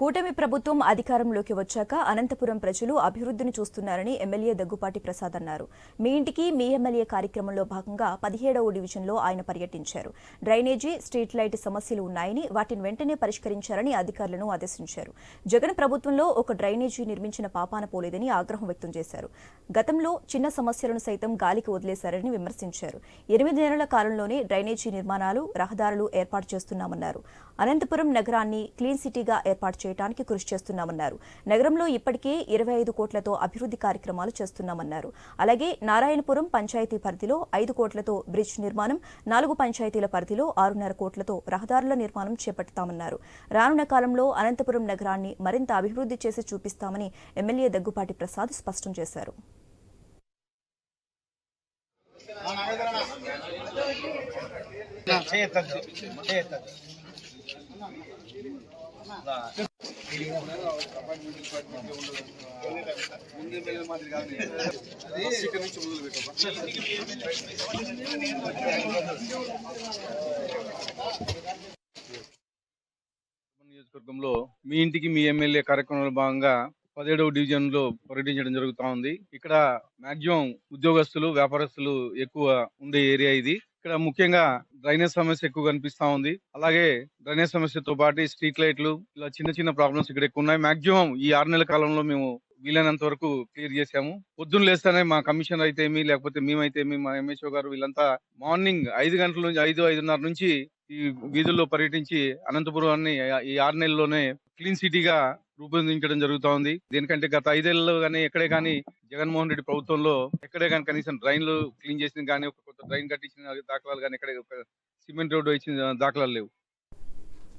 కూటమి ప్రభుత్వం అధికారంలోకి వచ్చాక అనంతపురం ప్రజలు అభివృద్ధిని చూస్తున్నారని ఎమ్మెల్యే దగ్గుపాటి ప్రసాద్ అన్నారు. మీ ఇంటికి మీ ఎమ్మెల్యే కార్యక్రమంలో భాగంగా పదిహేడవ డివిజన్లో ఆయన పర్యటించారు. డ్రైనేజీ స్ట్రీట్ లైట్ సమస్యలు ఉన్నాయని వాటిని వెంటనే పరిష్కరించారని అధికారులను ఆదేశించారు. జగన్ ప్రభుత్వంలో ఒక డ్రైనేజీ నిర్మించిన పాపాన పోలేదని ఆగ్రహం వ్యక్తం చేశారు. గతంలో చిన్న సమస్యలను సైతం గాలికి వదిలేశారని విమర్శించారు. ఎనిమిది నెలల కాలంలోనే డ్రైనేజీ నిర్మాణాలు రహదారులు ఏర్పాటు చేస్తున్నామన్నారు. అనంతపురం నగరాన్ని క్లీన్ సిటీగా ఏర్పాటు చేయడానికి కృషి చేస్తున్నామన్నారు. నగరంలో ఇప్పటికే ఇరవై ఐదు కోట్లతో అభివృద్ధి కార్యక్రమాలు చేస్తున్నామన్నారు. అలాగే నారాయణపురం పంచాయతీ పరిధిలో ఐదు కోట్లతో బ్రిడ్జ్ నిర్మాణం నాలుగు పంచాయతీల పరిధిలో ఆరున్నర కోట్లతో రహదారుల నిర్మాణం చేపడతామన్నారు. రానున్న కాలంలో అనంతపురం నగరాన్ని మరింత అభివృద్ధి చేసి చూపిస్తామని ఎమ్మెల్యే దగ్గుపాటి ప్రసాద్ స్పష్టం చేశారు. చేయొద్దు చేయొద్దు నియోజకవర్గంలో మీ ఇంటికి మీ ఎమ్మెల్యే కార్యక్రమంలో భాగంగా పదిహేడవ డివిజన్లో పర్యటించడం జరుగుతా ఉంది. ఇక్కడ మాక్సిమం ఉద్యోగస్తులు వ్యాపారస్తులు ఎక్కువ ఉండే ఏరియా ఇది. ఇక్కడ ముఖ్యంగా డ్రైనేజ్ సమస్య ఎక్కువ కనిపిస్తా ఉంది. అలాగే డ్రైనేజ్ సమస్యతో పాటు స్ట్రీట్ లైట్లు ఇలా చిన్న చిన్న ప్రాబ్లమ్స్ ఇక్కడ ఎక్కువ ఉన్నాయి. మాక్సిమం ఈ ఆరు నెలల కాలంలో మేము వీలైనంత వరకు క్లియర్ చేశాము. పొద్దున్న లేస్తేనే మా కమిషనర్ అయితే ఏమి లేకపోతే మేమైతే ఏమి మా ఎంఎస్ఓ గారు వీళ్ళంతా మార్నింగ్ ఐదు గంటల నుంచి ఐదు ఐదున్నర నుంచి ఈ వీధుల్లో పర్యటించి అనంతపురాన్ని ఈ ఆరు నెలల్లోనే క్లీన్ సిటీగా రూపొందించడం జరుగుతా ఉంది. దీనికంటే గత ఐదేళ్ళలో కానీ ఎక్కడే కానీ జగన్మోహన్ రెడ్డి ప్రభుత్వంలో ఎక్కడే కానీ కనీసం డ్రైన్లు క్లీన్ చేసిన కానీ ఒక డ్రైన్ కట్టించిన దాఖలాలు కానీ ఇక్కడ సిమెంట్ రోడ్డు ఇచ్చిన దాఖలాలు లేవు.